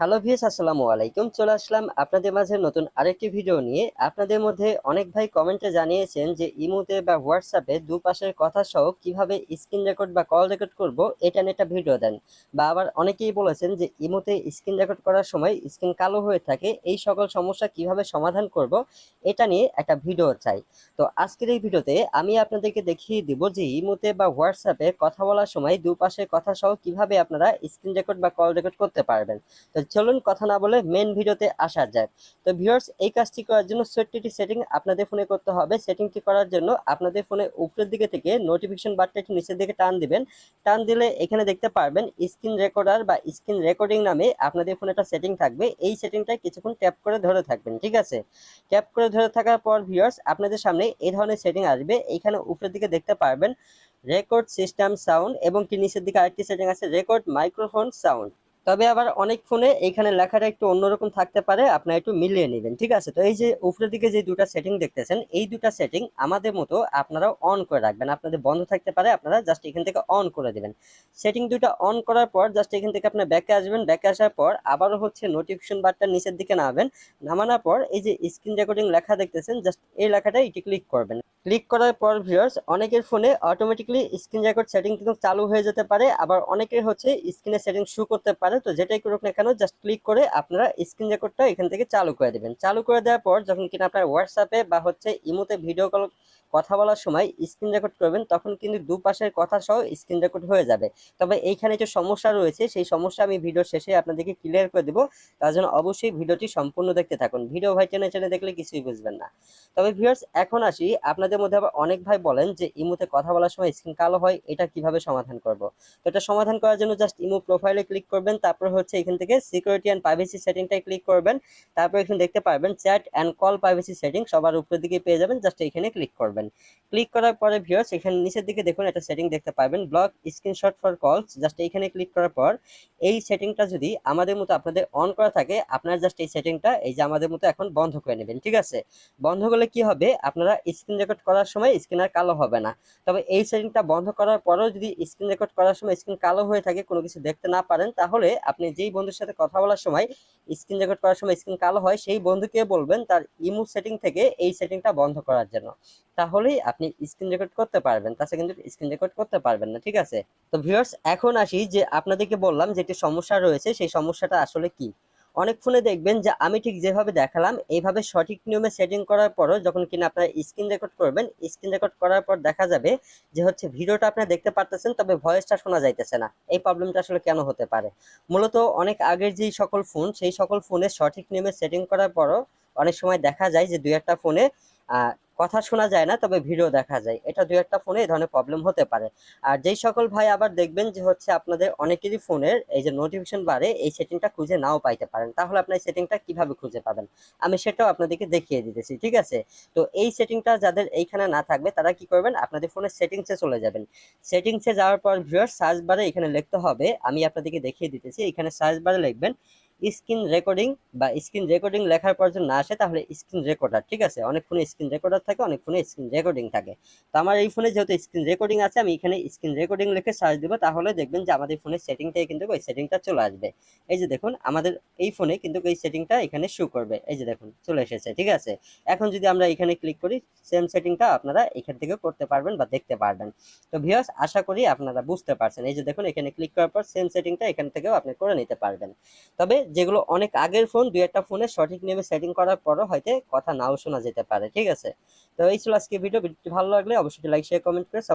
Hello VS আসসালামু আলাইকুম। চলে আসলাম আপনাদের মাঝে নতুন আরেকটি ভিডিও নিয়ে। আপনাদের মধ্যে অনেক ভাই কমেন্টে জানিয়েছেন যে, ইমোতে বা হোয়াটসঅ্যাপে দুপাশের কথা সহ কীভাবে স্ক্রিন রেকর্ড বা কল রেকর্ড করব, এটা নিয়ে একটা ভিডিও দেন। বা আবার অনেকেই বলেছেন যে, ইমোতে স্ক্রিন রেকর্ড করার সময় স্ক্রিন কালো হয়ে থাকে, এই সকল সমস্যা কীভাবে সমাধান করব, এটা নিয়ে একটা ভিডিও চাই। তো আজকের এই ভিডিওতে আমি আপনাদেরকে দেখিয়ে দিব যে, ইমোতে বা হোয়াটসঅ্যাপে কথা বলার সময় দুপাশের কথা সহ কীভাবে আপনারা স্ক্রিন রেকর্ড বা কল রেকর্ড করতে পারবেন। তো চলুন কথা না বলে মেন ভিডিওতে আসা যাক। তো ভিউয়ার্স এই কাজটি করার জন্য একটি সেটিং আপনাদের ফোনে করতে হবে। সেটিংটি করার জন্য আপনাদের ফোনে উপরের দিকে থেকে নোটিফিকেশন বারটা নিচের দিকে টান দিবেন। টান দিলে এখানে দেখতে পারবেন স্ক্রিন রেকর্ডার বা স্ক্রিন রেকর্ডিং নামে আপনাদের ফোনে একটা সেটিং থাকবে। এই সেটিংটা কিছুক্ষণ ট্যাপ করে ধরে থাকবেন, ঠিক আছে? ট্যাপ করে ধরে থাকার পর ভিউয়ার্স আপনাদের সামনে এই ধরনের সেটিং আসবে। এইখানে উপরের দিকে দেখতে পারবেন রেকর্ড সিস্টেম সাউন্ড এবং কি নিচের দিকে আরেকটি সেটিং আছে রেকর্ড মাইক্রোফোন সাউন্ড তবে আবার অনেক ফোনে এইখানে লেখাটা একটু অন্যরকম থাকতে পারে, আপনারা একটু মিলিয়ে নেবেন, ঠিক আছে? তো এই যে উপরের দিকে যে দুটা সেটিং দেখতেছেন, এই দুটা সেটিং আমাদের মতো আপনারাও অন করে রাখবেন, আপনাদের বন্ধ থাকতে পারে, আপনারা জাস্ট এখান থেকে অন করে দেবেন। সেটিং দুটা অন করার পর জাস্ট এখান থেকে আপনার ব্যাকে আসবেন ব্যাকে আসার পর আবারও হচ্ছে নোটিফিকেশন বারটা নিচের দিকে নামাবেন, নামানোর পর এই যে স্ক্রিন রেকর্ডিং লেখা দেখতেছেন জাস্ট এই লেখাটা এটি ক্লিক করবেন। ক্লিক করার পর ভিউয়ার্স অনেকের ফোনে অটোমেটিকলি স্ক্রিন রেকর্ড সেটিং কিন্তু চালু হয়ে যেতে পারে। আবার অনেকের হচ্ছে স্ক্রিনে সেটিং শু করতে পারে। তো যেটাই করুক না কেন জাস্ট ক্লিক করে আপনারা স্ক্রিন রেকর্ডটা এখান থেকে চালু করে দেবেন। চালু করে দেওয়ার পর যখন কিনা আপনার হোয়াটসঅ্যাপে বা হচ্ছে ইমোতে ভিডিও কল কথা বলার সময় স্ক্রিন রেকর্ড করবেন, তখন কিন্তু দুপাশের কথা সহ স্ক্রিন রেকর্ড হয়ে যাবে। তবে এইখানে যে সমস্যা রয়েছে, সেই সমস্যা আমি ভিডিও শেষে আপনাদেরকে ক্লিয়ার করে দেবো। তার জন্য অবশ্যই ভিডিওটি সম্পূর্ণ দেখতে থাকুন। ভিডিও ভাই টেনে টেনে দেখলে কিছুই বুঝবেন না। তবে ভিউয়ার্স এখন আসি। আপনাদের মধ্যে আবার অনেক ভাই বলেন যে, ইমোতে কথা বলার সময় স্ক্রিন কালো হয়, এটা কীভাবে সমাধান করব? তো এটা সমাধান করার জন্য জাস্ট ইমো প্রোফাইলে ক্লিক করবেন। তারপর হচ্ছে এখান থেকে সিকিউরিটি অ্যান্ড প্রাইভেসি সেটিংটাই ক্লিক করবেন। তারপর এখানে দেখতে পারবেন chat and call privacy setting সবার উপরের দিকে পেয়ে যাবেন। জাস্ট এখানে ক্লিক করবেন। ক্লিক করার পরে ভিউয়ার্স এখানে নিচের দিকে দেখুন একটা সেটিং দেখতে পাবেন। Block screenshot for calls just এইখানে ক্লিক করার পর এই সেটিংটা যদি আমাদের মতো আপনাদের অন করা থাকে, আপনারা জাস্ট এই সেটিংটা এই যে আমাদের মতো এখন বন্ধ করে নেবেন, ঠিক আছে? বন্ধ করলে কি হবে? আপনারা স্ক্রিন রেকর্ড করার সময় স্ক্রিন আর কালো হবে না। তবে এই সেটিংটা বন্ধ করার পরেও যদি স্ক্রিন রেকর্ড করার সময় স্ক্রিন কালো হয়ে থাকে, কোনো কিছু দেখতে না পারেন, তাহলে আপনি যেই বন্ধুর সাথে কথা বলার সময় স্ক্রিন রেকর্ড করার সময় স্ক্রিন কালো হয়, সেই বন্ধুকে বলবেন তার ইমো সেটিং থেকে এই সেটিংটা বন্ধ করার জন্য। তাহলেই আপনি স্ক্রিন রেকর্ড করতে পারবেন। তাছাড়া কিন্তু স্ক্রিন রেকর্ড করতে পারবেন না, ঠিক আছে? তো ভিউয়ার্স এখন আসি যে আপনাদেরকে বললাম যে একটি সমস্যা রয়েছে, সেই সমস্যাটা আসলে কি? অনেক ফোনে দেখবেন যে আমি ঠিক যেভাবে দেখালাম, এইভাবে সঠিক নিয়মে সেটিং করার পরও যখন কিনা আপনারা স্ক্রিন রেকর্ড করবেন স্ক্রিন রেকর্ড করার পর দেখা যাবে যে হচ্ছে ভিডিওটা আপনারা দেখতে পারতেছেন, তবে ভয়েসটা শোনা যাইতেছে না। এই প্রবলেমটা আসলে কেন হতে পারে? মূলত অনেক আগের যেই সকল ফোন সেই সকল ফোনে সঠিক নিয়মে সেটিং করার পরও অনেক সময় দেখা যায় যে দুই একটা ফোনে কথা শোনা যায় না, তবে ভিডিও দেখা যায়। এটা দুই একটা ফোনে এই ধরনের প্রবলেম হতে পারে। আর যেই সকল ভাই আবার দেখবেন যে হচ্ছে আপনাদের অনেকেরই ফোনের এই যে নোটিফিকেশন বারে এই সেটিংটা খুঁজে নাও পাইতে পারেন। তাহলে আপনার সেটিংটা কীভাবে খুঁজে পাবেন? আমি সেটাও আপনাদেরকে দেখিয়ে দিতেছি, ঠিক আছে? তো এই সেটিংটা যাদের এইখানে না থাকবে, তারা কি করবেন? আপনাদের ফোনের সেটিংসে চলে যাবেন। সেটিংসে যাওয়ার পর ভিউয়ার সার্চ বারে এখানে লিখতে হবে, আমি আপনাদেরকে দেখিয়ে দিতেছি, এখানে সার্চ বারে লিখবেন স্ক্রিন রেকর্ডিং বা স্ক্রিন রেকর্ডিং লেখার পর যদি না আসে, তাহলে স্ক্রিন রেকর্ডার, ঠিক আছে? অনেক ফোনে স্ক্রিন রেকর্ডার থাকে, অনেক ফোনে স্ক্রিন রেকর্ডিং থাকে। তো আমার এই ফোনে যেহেতু স্ক্রিন রেকর্ডিং আছে, আমি এখানে স্ক্রিন রেকর্ডিং লিখে সার্চ দেবো, তাহলে দেখবেন যে আমাদের ফোনের সেটিংটাই কিন্তু ওই সেটিংটা চলে আসবে। এই যে দেখুন, আমাদের এই ফোনে কিন্তু এই সেটিংটা এখানে শু করবে। এই যে দেখুন, চলে এসেছে, ঠিক আছে? এখন যদি আমরা এখানে ক্লিক করি সেম সেটিংটা আপনারা এখান থেকে করতে পারবেন বা দেখতে পারবেন। তো ভিউয়ার্স আশা করি আপনারা বুঝতে পারছেন। এই যে দেখুন, এখানে ক্লিক করার পর সেম সেটিংটা এখান থেকেও আপনি করে নিতে পারবেন। তবে যেগুলো অনেক আগের ফোন, দুই একটা ফোনে সঠিক নেমে সেটিং করার পরও হয়তো কথা নাও শোনা যেতে পারে, ঠিক আছে? তো এই ছিল আজকে ভিডিও ভিডিওটি ভালো লাগলে অবশ্যই লাইক শেয়ার কমেন্ট করে